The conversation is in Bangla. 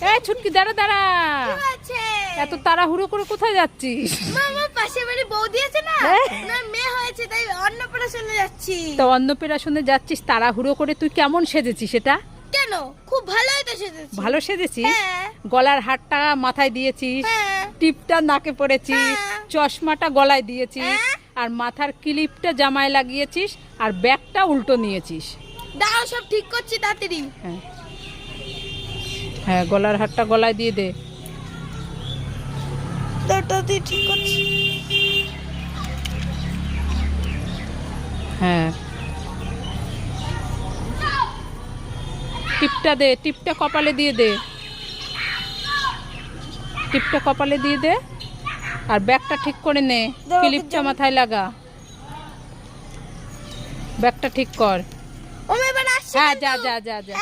এই ছুটকি দাঁড়া দাঁড়া। এত তাড়াহুড়ো করে কোথায় যাচ্ছিস? মামা পাশে বাড়ি বৌদি আছে না? না মেয়ে হয়েছে তাই অন্নপ্রাশনে যাচ্ছি। তো অন্নপ্রাশনে যাচ্ছিস তাড়াহুড়ো করে তুই কেমন সেজেছিস সেটা কেন? খুব তো ভালো সেজেছিস? হ্যাঁ। গলার হারটা মাথায় দিয়েছিস হ্যাঁ। টিপটা নাকে পড়েছিস হ্যাঁ। চশমাটা গলায় দিয়েছিস। আর মাথার ক্লিপটা জামায় লাগিয়েছিস আর ব্যাগটা উল্টো নিয়েছিস। দাও সব ঠিক করছি তাড়াতাড়ি। হ্যাঁ। হ্যাঁ গলার হারটা গলায় দিয়ে দে। হ্যাঁ। টিপটা দে টিপটা কপালে দিয়ে দে। টিপটা কপালে দিয়ে দে আর ব্যাগটা ঠিক করে নে। ক্লিপটা মাথায় লাগা। ব্যাগটা ঠিক কর। হ্যাঁ যা যা যা যা।